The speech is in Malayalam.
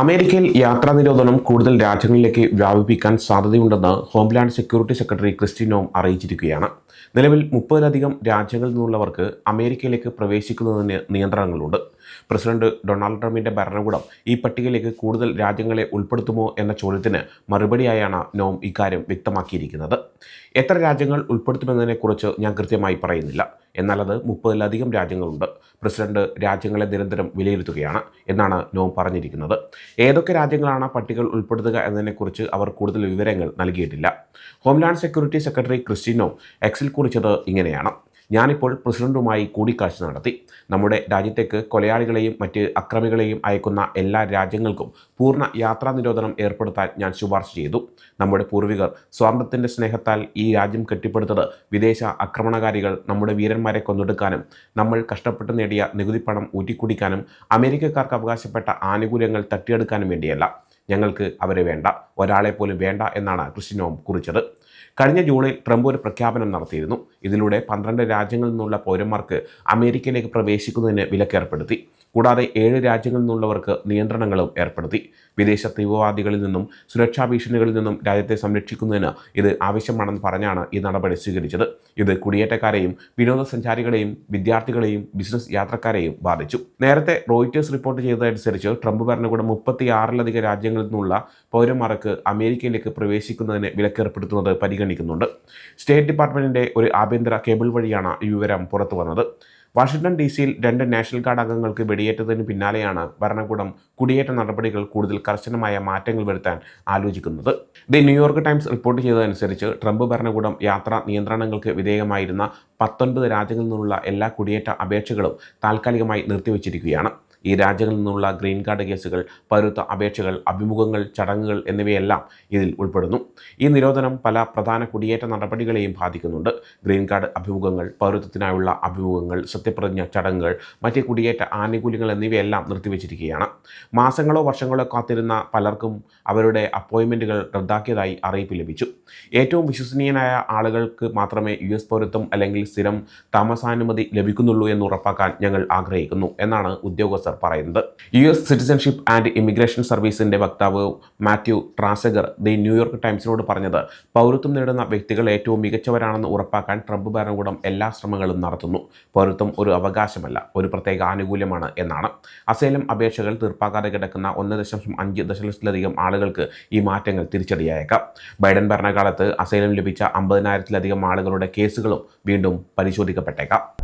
അമേരിക്കയിൽ യാത്രാ നിരോധനം കൂടുതൽ രാജ്യങ്ങളിലേക്ക് വ്യാപിപ്പിക്കാൻ സാധ്യതയുണ്ടെന്ന് homeland security secretary Kristi Noem അറിയിച്ചിരിക്കുകയാണ്. നിലവിൽ മുപ്പതിലധികം രാജ്യങ്ങളിൽ നിന്നുള്ളവർക്ക് അമേരിക്കയിലേക്ക് പ്രവേശിക്കുന്നതിന് നിയന്ത്രണങ്ങളുണ്ട്. പ്രസിഡന്റ് ഡൊണാൾഡ് ട്രംപിന്റെ ഭരണകൂടം ഈ പട്ടികയിലേക്ക് കൂടുതൽ രാജ്യങ്ങളെ ഉൾപ്പെടുത്തുമോ എന്ന ചോദ്യത്തിന് മറുപടിയായാണ് നോം ഇക്കാര്യം വ്യക്തമാക്കിയിരിക്കുന്നത്. എത്ര രാജ്യങ്ങൾ ഉൾപ്പെടുത്തുമെന്നതിനെക്കുറിച്ച് ഞാൻ കൃത്യമായി പറയുന്നില്ല. എന്നാൽ അത് മുപ്പതിലധികം രാജ്യങ്ങളുണ്ട്. പ്രസിഡന്റ് രാജ്യങ്ങളെ നിരന്തരം വിലയിരുത്തുകയാണ് എന്നാണ് നോം പറഞ്ഞിരിക്കുന്നത്. ഏതൊക്കെ രാജ്യങ്ങളാണ് പട്ടികകൾ ഉൾപ്പെടുത്തുക എന്നതിനെക്കുറിച്ച് അവർ കൂടുതൽ വിവരങ്ങൾ നൽകിയിട്ടില്ല. ഹോംലാൻഡ് സെക്യൂരിറ്റി സെക്രട്ടറി ക്രിസ്റ്റിനോ എക്സിൽ കുറിച്ചത് ഇങ്ങനെയാണ്. ഞാനിപ്പോൾ പ്രസിഡന്റുമായി കൂടിക്കാഴ്ച നടത്തി. നമ്മുടെ രാജ്യത്തേക്ക് കൊലയാളികളെയും മറ്റ് അക്രമികളെയും അയക്കുന്ന എല്ലാ രാജ്യങ്ങൾക്കും പൂർണ യാത്രാ നിരോധനം ഏർപ്പെടുത്താൻ ഞാൻ ശുപാർശ ചെയ്തു. നമ്മുടെ പൂർവികർ സ്വാതന്ത്ര്യത്തിന്റെ സ്നേഹത്താൽ ഈ രാജ്യം കെട്ടിപ്പടുത്തത് വിദേശ ആക്രമണകാരികൾ നമ്മുടെ വീരന്മാരെ കൊന്നൊടുക്കാനും നമ്മൾ കഷ്ടപ്പെട്ട് നേടിയ നികുതി പണം ഊറ്റിക്കുടിക്കാനും അമേരിക്കക്കാർക്ക് അവകാശപ്പെട്ട ആനുകൂല്യങ്ങൾ തട്ടിയെടുക്കാനും വേണ്ടിയല്ല. ഞങ്ങൾക്ക് അവരെ വേണ്ട ഒരാളെ പോലും വേണ്ട എന്നാണ് ക്രിസ്റ്റിനോം കുറിച്ചത്. കഴിഞ്ഞ ജൂണിൽ ട്രംപ് ഒരു പ്രഖ്യാപനം നടത്തിയിരുന്നു. ഇതിലൂടെ പന്ത്രണ്ട് രാജ്യങ്ങളിൽ നിന്നുള്ള പൗരന്മാർക്ക് അമേരിക്കയിലേക്ക് പ്രവേശിക്കുന്നതിന് വിലക്കേർപ്പെടുത്തി. കൂടാതെ ഏഴ് രാജ്യങ്ങളിൽ നിന്നുള്ളവർക്ക് നിയന്ത്രണങ്ങളും ഏർപ്പെടുത്തി. വിദേശ തീവ്രവാദികളിൽ നിന്നും സുരക്ഷാ ഭീഷണികളിൽ നിന്നും രാജ്യത്തെ സംരക്ഷിക്കുന്നതിന് ഇത് ആവശ്യമാണെന്ന് പറഞ്ഞാണ് ഈ നടപടി സ്വീകരിച്ചത്. ഇത് കുടിയേറ്റക്കാരെയും വിനോദസഞ്ചാരികളെയും വിദ്യാർത്ഥികളെയും ബിസിനസ് യാത്രക്കാരെയും ബാധിച്ചു. നേരത്തെ റോയിറ്റേഴ്സ് റിപ്പോർട്ട് ചെയ്തതനുസരിച്ച് ട്രംപ് ഭരണകൂടം മുപ്പത്തിയാറിലധികം രാജ്യങ്ങളിൽ നിന്നുള്ള പൗരന്മാർക്ക് അമേരിക്കയിലേക്ക് പ്രവേശിക്കുന്നതിന് വിലക്കേർപ്പെടുത്തുന്നത് പരിഗണിക്കുന്നുണ്ട്. സ്റ്റേറ്റ് ഡിപ്പാർട്ട്മെന്റിന്റെ ഒരു ആഭ്യന്തര കേബിൾ വഴിയാണ് ഈ വിവരം പുറത്തു വന്നത് വാഷിംഗ്ടൺ ഡി സിയിൽ രണ്ട് നാഷണൽ ഗാർഡ് അംഗങ്ങൾക്ക് വെടിയേറ്റതിന് പിന്നാലെയാണ് ഭരണകൂടം കുടിയേറ്റ നടപടികൾ കൂടുതൽ കർശനമായ മാറ്റങ്ങൾ വരുത്താൻ ആലോചിക്കുന്നത്. The New York Times report ചെയ്തതനുസരിച്ച് Trump ഭരണകൂടം യാത്രാ നിയന്ത്രണങ്ങൾക്ക് വിധേയമായിരുന്ന പത്തൊൻപത് രാജ്യങ്ങളിൽ നിന്നുള്ള എല്ലാ കുടിയേറ്റ അപേക്ഷകളും താൽക്കാലികമായി നിർത്തിവച്ചിരിക്കുകയാണ്. ഈ രാജ്യങ്ങളിൽ നിന്നുള്ള ഗ്രീൻ കാർഡ് കേസുകൾ പൗരത്വ അപേക്ഷകൾ അഭിമുഖങ്ങൾ ചടങ്ങുകൾ എന്നിവയെല്ലാം ഇതിൽ ഉൾപ്പെടുന്നു. ഈ നിരോധനം പല പ്രധാന കുടിയേറ്റ നടപടികളെയും ബാധിക്കുന്നുണ്ട്. ഗ്രീൻ കാർഡ് അഭിമുഖങ്ങൾ പൗരത്വത്തിനായുള്ള അഭിമുഖങ്ങൾ സത്യപ്രതിജ്ഞ ചടങ്ങുകൾ മറ്റ് കുടിയേറ്റ ആനുകൂല്യങ്ങൾ എന്നിവയെല്ലാം നിർത്തിവച്ചിരിക്കുകയാണ്. മാസങ്ങളോ വർഷങ്ങളോ കാത്തിരുന്ന പലർക്കും അവരുടെ അപ്പോയിൻമെന്റുകൾ റദ്ദാക്കിയതായി അറിയിപ്പ് ലഭിച്ചു. ഏറ്റവും വിശ്വസനീയനായ ആളുകൾക്ക് മാത്രമേ യു എസ് പൗരത്വം അല്ലെങ്കിൽ സ്ഥിരം താമസാനുമതി ലഭിക്കുന്നുള്ളൂ എന്ന് ഉറപ്പാക്കാൻ ഞങ്ങൾ ആഗ്രഹിക്കുന്നു എന്നാണ് പറയുന്നത്. U S citizenship and immigration സർവീസിന്റെ വക്താവ് Matthew Tragesser the New York ടൈംസിനോട് പറഞ്ഞത് പൗരത്വം നേടുന്ന വ്യക്തികൾ ഏറ്റവും മികച്ചവരാണെന്ന് ഉറപ്പാക്കാൻ ട്രംപ് ഭരണകൂടം എല്ലാ ശ്രമങ്ങളും നടത്തുന്നു. പൗരത്വം ഒരു അവകാശമല്ല ഒരു പ്രത്യേക ആനുകൂല്യമാണ് എന്നാണ്. അസേലം അപേക്ഷകൾ തീർപ്പാക്കാതെ കിടക്കുന്ന ഒന്ന് ദശാംശം അഞ്ച് ദശലക്ഷത്തിലധികം ആളുകൾക്ക് ഈ മാറ്റങ്ങൾ തിരിച്ചടിയായേക്കാം. ബൈഡൻ ഭരണകാലത്ത് അസേലം ലഭിച്ച അമ്പതിനായിരത്തിലധികം ആളുകളുടെ കേസുകളും വീണ്ടും പരിശോധിക്കപ്പെട്ടേക്കാം.